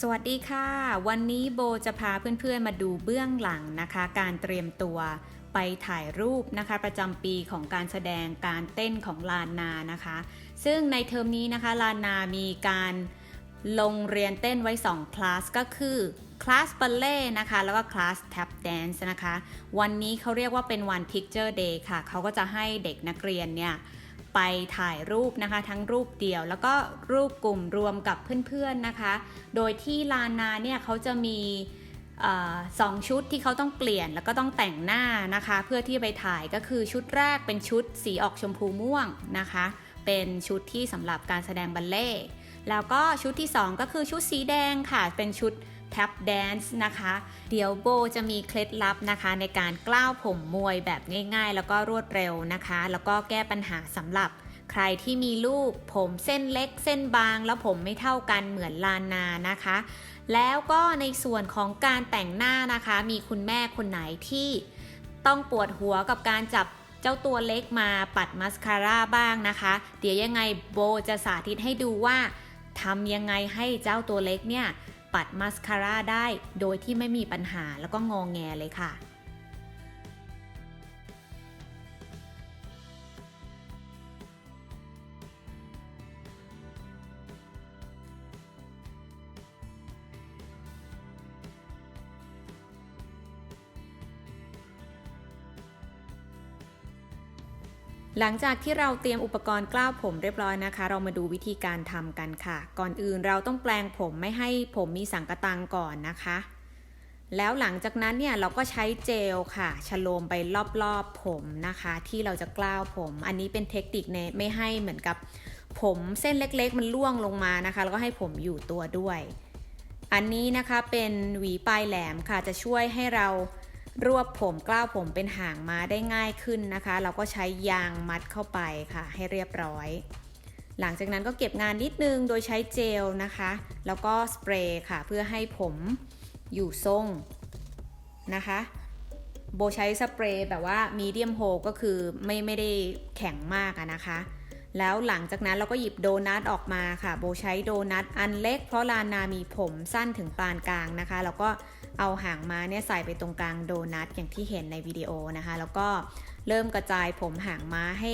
สวัสดีค่ะ วันนี้โบจะพาเพื่อนๆมาดูเบื้องหลังนะคะ การเตรียมตัวไปถ่ายรูปนะคะ ประจำปีของการแสดงการเต้นของลานนานะคะ ซึ่งในเทอมนี้นะคะลานนามีการลงเรียนเต้นไว้2คลาสก็คือคลาสบัลเล่นะคะ แล้วก็คลาสแท็บแดนซ์นะคะ วันนี้เขาเรียกว่าเป็นวัน Picture Day ค่ะ เขาก็จะให้เด็กนักเรียนเนี่ย ไปถ่ายรูปนะคะ ทั้งรูปเดียว แล้วก็รูปกลุ่มรวมกับเพื่อนๆนะคะ โดยที่ลานนาเนี่ยเขาจะมีอสองชุดที่เขาต้องเปลี่ยนแล้วก็ต้องแต่งหน้านะคะ เพื่อที่ไปถ่ายก็คือชุดแรกเป็นชุดสีออกชมพูม่วงนะคะ เป็นชุดที่สำหรับการแสดงบัลเล่ต์แล้วก็ชุดที่ 2 ก็คือชุดสีแดงค่ะเป็นชุด แท็บแดนซ์นะคะ เดี๋ยวโบจะมีเคล็ดลับนะคะ ในการกล้าวผมมวยแบบง่าย ๆ แล้วก็รวดเร็วนะคะ แล้วก็แก้ปัญหาสำหรับใครที่มีลูกผมเส้นเล็กเส้นบาง แล้วผมไม่เท่ากันเหมือนลานนานะคะ แล้วก็ในส่วนของการแต่งหน้านะคะ มีคุณแม่คนไหนที่ต้องปวดหัวกับการจับเจ้าตัวเล็กมาปัดมัสคาร่าบ้างนะคะ เดี๋ยวยังไงโบจะสาธิตให้ดูว่าทำยังไงให้เจ้าตัวเล็กเนี่ย ปัดมาสคาร่าได้โดยที่ไม่มีปัญหาแล้วก็งองแงเลยค่ะ หลังจากที่เราเตรียมอุปกรณ์กล้าวผมเรียบร้อยนะคะ เรามาดูวิธีการทำกันค่ะ ก่อนอื่นเราต้องแปลงผมไม่ให้ผมมีสังกะตังก่อนนะคะ แล้วหลังจากนั้นเนี่ยเราก็ใช้เจลค่ะชโลมไปรอบๆผมนะคะ ที่เราจะกล้าวผม อันนี้เป็นเทคนิคในไม่ให้เหมือนกับผมเส้นเล็กๆ มันล่วงลงมานะคะ แล้วก็ให้ผมอยู่ตัวด้วย อันนี้นะคะเป็นหวีปลายแหลมค่ะจะช่วยให้เรา รวบผมกล้าวผมเป็นหางมาได้ง่ายขึ้นนะคะ เราก็ใช้ยางมัดเข้าไปค่ะ ให้เรียบร้อย หลังจากนั้นก็เก็บงานนิดนึงโดยใช้เจลนะคะ แล้วก็สเปรย์ค่ะ เพื่อให้ผมอยู่ทรงนะคะ โบใช้สเปรย์แบบว่ามีเดียมโฮก็คือไม่ไม่ได้แข็งมากนะคะ แล้วหลังจากนั้นเราก็หยิบโดนัทออกมาค่ะ โบใช้โดนัทอันเล็กเพราะลานามีผมสั้นถึงปานกลางนะคะ แล้วก็ เอาหางม้าเนี่ยใส่ไปตรงกลางโดนัทอย่างที่เห็นในวิดีโอนะคะ แล้วก็เริ่มกระจายผมหางม้าให้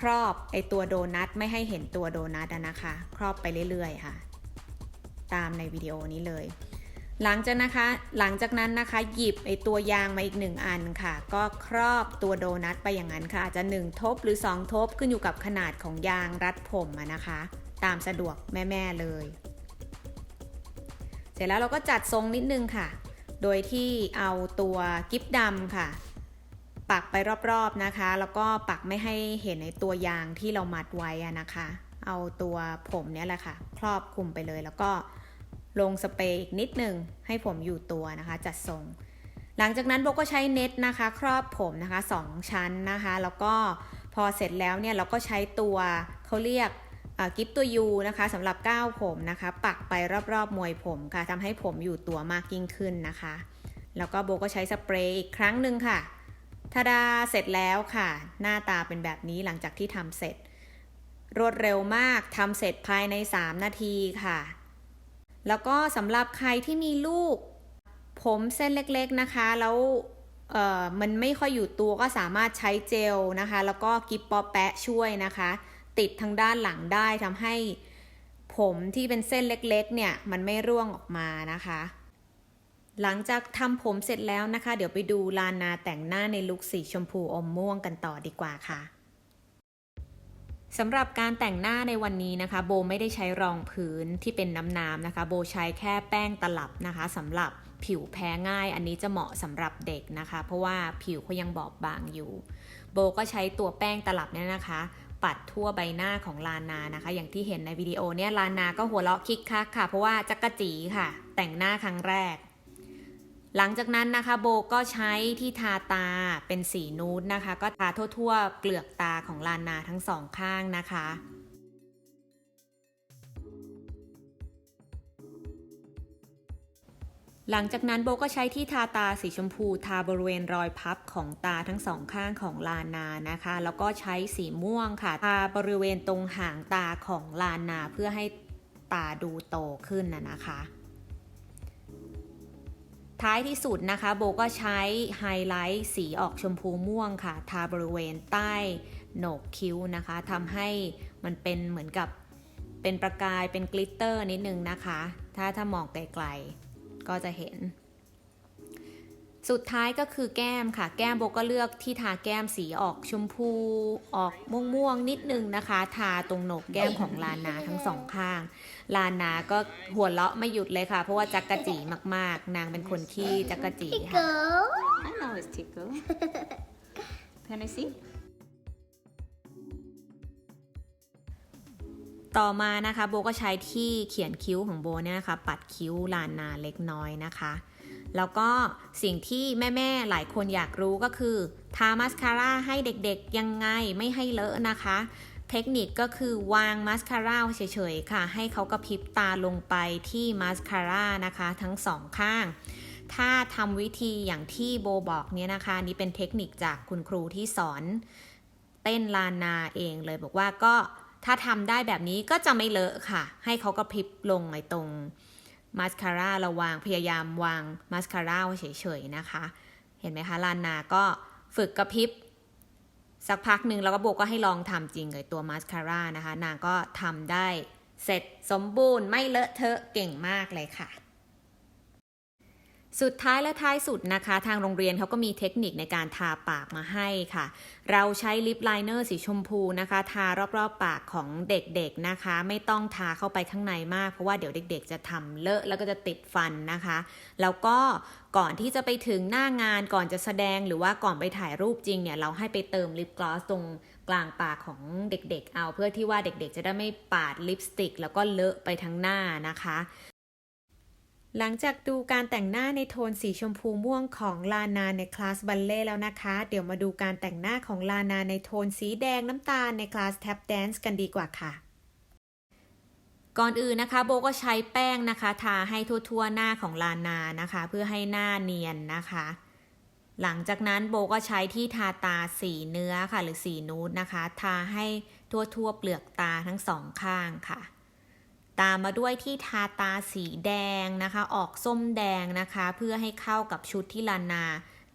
ครอบไอตัวโดนัทไม่ให้เห็นตัวโดนัทนะคะ ครอบไปเรื่อยๆค่ะ ตามในวิดีโอนี้เลย หลังจากนะคะ หลังจากนั้นนะคะ หยิบไอตัวยางมาอีกหนึ่งอันค่ะ ก็ครอบตัวโดนัทไปอย่างนั้นค่ะอาจจะ1ทบหรือ 2 ทบขึ้นอยู่กับขนาดของยางรัดผมนะคะ ตามสะดวกแม่ๆเลย เสร็จแล้วเราก็จัดทรงนิดนึงค่ะ โดยที่เอาตัวกิ๊บดำค่ะ ปักไปรอบๆนะคะ แล้วก็ปักไม่ให้เห็นในตัวยางที่เรามัดไว้นะคะ เอาตัวผมเนี่ยแหละค่ะ ครอบคลุมไปเลย แล้วก็ลงสเปรย์อีกนิดนึงให้ผมอยู่ตัวนะคะ จัดทรง หลังจากนั้นโบก็ใช้เน็ตนะคะ ครอบผมนะคะ 2 ชั้นนะคะ แล้วก็พอเสร็จแล้วเนี่ยเราก็ใช้ตัวเขาเรียก กิฟตัวยูนะคะสำหรับก้าวผมนะคะ ปักไปรอบๆมวยผมค่ะทำให้ผมอยู่ตัวมากยิ่งขึ้นนะคะ แล้วก็โบก็ใช้สเปรย์อีกครั้งหนึ่งค่ะทาดาเสร็จแล้วค่ะ หน้าตาเป็นแบบนี้หลังจากที่ทำเสร็จ รวดเร็วมากทำเสร็จภายใน 3 นาทีค่ะ แล้วก็สำหรับใครที่มีลูก ผมเส้นเล็กๆนะคะ แล้วเออมันไม่ค่อยอยู่ตัวก็สามารถใช้เจลนะคะ แล้วก็กิปปอแปะช่วยนะคะ ติดทางด้านหลังได้ทำให้ผมที่เป็นเส้นเล็กๆ เนี่ย มันไม่ร่วงออกมานะคะ หลังจากทำผมเสร็จแล้วนะคะ เดี๋ยวไปดูลานาแต่งหน้าในลุคสีชมพูอมม่วงกันต่อดีกว่าค่ะสำหรับการแต่งหน้าในวันนี้นะคะ โบไม่ได้ใช้รองพื้นที่เป็นน้ำๆนะคะ โบใช้แค่แป้งตลับนะคะสำหรับผิวแพ้ง่าย อันนี้จะเหมาะสำหรับเด็กนะคะ เพราะว่าผิวเขายังบอบบางอยู่ โบก็ใช้ตัวแป้งตลับเนี่ยนะคะ ปัดทั่วใบหน้าของลานานะคะ อย่างที่เห็นในวิดีโอเนี่ยลานาก็หัวเราะคิกคักค่ะ เพราะว่าจักกะจีค่ะ แต่งหน้าครั้งแรก หลังจากนั้นนะคะโบก็ใช้ที่ทาตาเป็นสีนูดนะคะ ก็ทาทั่วๆ เปลือกตาของลานาทั้งสองข้างนะคะ หลังจากนั้นโบก็ใช้ที่ทาตาสีชมพูทาบริเวณรอยพับของตาทั้งสองข้างของลานานะคะ แล้วก็ใช้สีม่วงค่ะ ทาบริเวณตรงหางตาของลานาเพื่อให้ตาดูโตขึ้นนะนะคะ ท้ายที่สุดนะคะโบก็ใช้ไฮไลท์สีออกชมพูม่วงค่ะ ทาบริเวณใต้โหนกคิ้วนะคะทำให้มันเป็นเหมือนกับเป็นประกายเป็นกลิตเตอร์นิดนึงนะคะ ถ้าถ้ามองไกลๆ ก็จะเห็น สุดท้ายก็คือแก้มค่ะ แก้มโบก็เลือกที่ทาแก้มสีออกชมพูออกม่วงๆนิดนึงนะคะ ทาตรงโหนกแก้มของลานาทั้งสองข้าง ลานาก็หัวเราะไม่หยุดเลยค่ะ เพราะว่าจักกะจีมาก ๆ นางเป็นคนขี้จักกะจีค่ะ I know it's tickle. Can I see? ต่อมานะคะโบก็ใช้ที่เขียนคิ้วของโบเนี่ยนะคะปัดคิ้วลานนาเล็กน้อยนะคะ แล้วก็สิ่งที่แม่ๆหลายคนอยากรู้ก็คือทามาสคาร่าให้เด็กๆยังไงไม่ให้เลอะนะคะ เทคนิคก็คือวางมาสคาร่าเฉยๆค่ะ ให้เขากระพริบตาลงไปที่มาสคาร่านะคะทั้งสองข้างถ้าทำวิธีอย่างที่โบบอกเนี่ยนะคะ นี่เป็นเทคนิคจากคุณครูที่สอนเต้นลานนาเองเลยบอกว่าก็ ถ้าทำได้แบบนี้ก็จะไม่เลอะค่ะ ให้เขากระพริบลงในตรงมาสคาร่าเราวางพยายามวางมาสคาร่าเฉยๆนะคะ เห็นไหมคะลานนาก็ฝึกกระพริบสักพักหนึ่งแล้วก็โบก็ให้ลองทำจริงกับตัวมาสคาร่านะคะ นางก็ทำได้เสร็จสมบูรณ์ไม่เลอะเทอะเก่งมากเลยค่ะ สุดท้ายและท้ายสุดนะคะ ทางโรงเรียนเขาก็มีเทคนิคในการทาปากมาให้ค่ะ เราใช้ลิปไลเนอร์สีชมพูนะคะ ทารอบๆปากของเด็กๆนะคะ ไม่ต้องทาเข้าไปข้างในมาก เพราะว่าเดี๋ยวเด็กๆ จะทำเลอะแล้วก็จะติดฟันนะคะ แล้วก็ก่อนที่จะไปถึงหน้างานก่อนจะแสดงหรือว่าก่อนไปถ่ายรูปจริงเนี่ยเราให้ไปเติมลิปกลอสตรงกลางปากของเด็กๆ เอาเพื่อที่ว่าเด็กๆ จะได้ไม่ปาดลิปสติก แล้วก็เลอะไปทั้งหน้านะคะ หลังจากดูการแต่งหน้าในโทนสีชมพูม่วงของลานาในคลาสบัลเล่แล้วนะคะ เดี๋ยวมาดูการแต่งหน้าของลานาในโทนสีแดงน้ำตาลในคลาสแท็บแดนซ์กันดีกว่าค่ะ ก่อนอื่นนะคะโบก็ใช้แป้งนะคะทาให้ทั่วๆหน้าของลานานะคะ เพื่อให้หน้าเนียนนะคะ หลังจากนั้นโบก็ใช้ที่ทาตาสีเนื้อค่ะ หรือสีนูดนะคะ ทาให้ทั่วๆเปลือกตาทั้งสองข้างค่ะ ตามมาด้วยที่ทาตาสีแดงนะคะ ออกส้มแดงนะคะ เพื่อให้เข้ากับชุดที่ลานา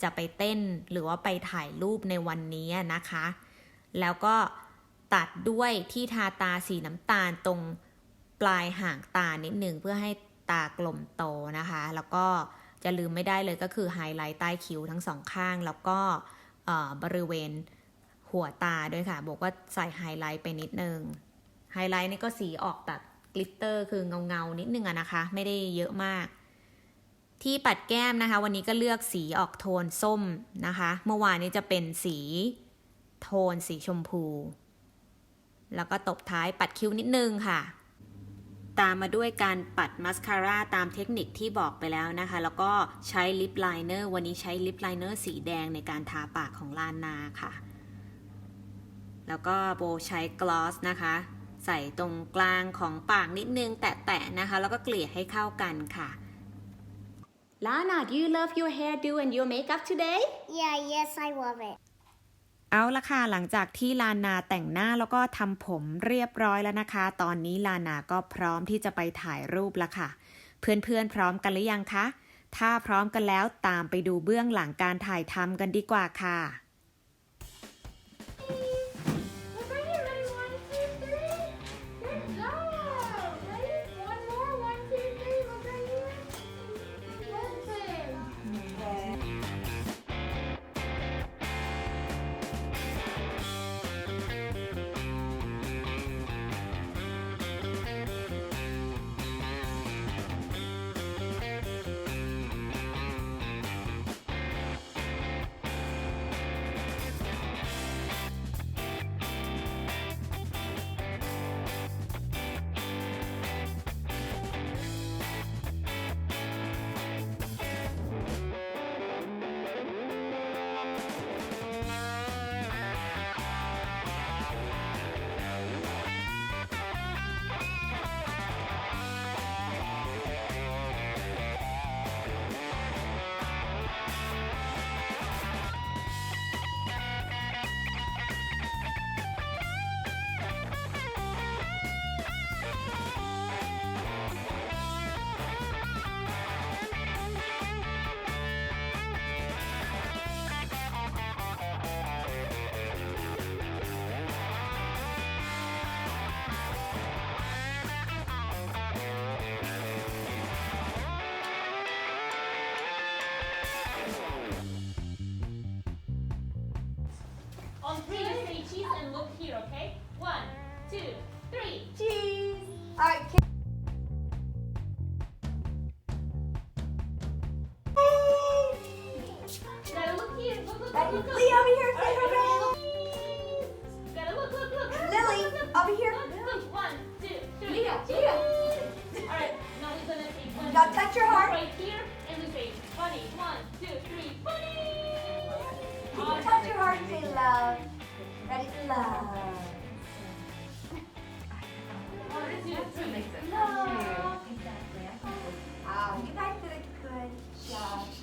จะไปเต้นหรือว่าไปถ่ายรูปในวันนี้นะคะ แล้วก็ตัดด้วยที่ทาตาสีน้ำตาลตรงปลายห่างตานิดหนึ่งเพื่อให้ตากลมโตนะคะ แล้วก็จะลืมไม่ได้เลยก็คือไฮไลท์ใต้คิ้วทั้งสองข้าง แล้วก็บริเวณหัวตาด้วยค่ะ บอกว่าใส่ไฮไลท์ไปนิดนึงไฮไลท์นี่ก็สีออกแบบ กลิตเตอร์คือเงาเงานิดนึงอะนะคะ ไม่ได้เยอะมาก ที่ปัดแก้มนะคะ วันนี้ก็เลือกสีออกโทนส้มนะคะ เมื่อวานนี้จะเป็นสีโทนสีชมพู แล้วก็ตบท้ายปัดคิ้วนิดนึงค่ะ ตามมาด้วยการปัดมัสคาร่าตามเทคนิคที่บอกไปแล้วนะคะ แล้วก็ใช้ลิปไลเนอร์วันนี้ใช้ลิปไลเนอร์สีแดงในการทาปากของลานนาค่ะแล้วก็โบใช้กลอสนะคะ ใส่ตรงกลางของปากนิดนึงแตะๆนะคะ แล้วก็เกลี่ยให้เข้ากันค่ะ Lana, do you love your hairdo and your makeup today? Yeah, yes, I love it. เอาละค่ะ หลังจากที่ลานาแต่งหน้าแล้วก็ทำผมเรียบร้อยแล้วนะคะ ตอนนี้ลานาก็พร้อมที่จะไปถ่ายรูปแล้วค่ะ เพื่อนๆพร้อมกันหรือยังคะ ถ้าพร้อมกันแล้วตามไปดูเบื้องหลังการถ่ายทำกันดีกว่าค่ะ you, okay? One, two, three. Cheese! All right, Lee, over here. Say Lily, over here. One, two, three. All right, now touch your heart. Here and say bunny. One, two, three, bunny. Awesome. Touch your heart and say love. 라리슬라. 아, 이게 타이틀 그거야.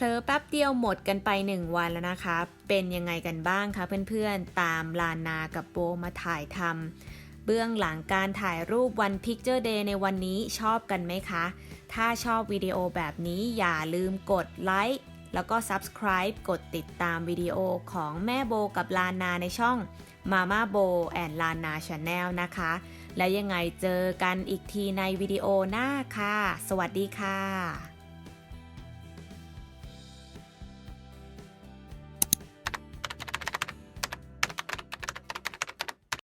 ผลอแป๊บเดียวหมดกันไป 1 วันแล้วนะคะ เป็นยังไงกันบ้างคะเพื่อนๆ ตามลานากับโบมาถ่ายทำเบื้องหลังการถ่ายรูปวัน Picture Day ในวันนี้ชอบกันไหมคะ ถ้าชอบวิดีโอแบบนี้อย่าลืมกดไลค์แล้วก็ Subscribe กดติดตามวิดีโอของแม่โบกับลานาในช่อง Mama Bo and Lana Channel นะคะ แล้วยังไงเจอกันอีกทีในวิดีโอหน้าค่ะ สวัสดีค่ะ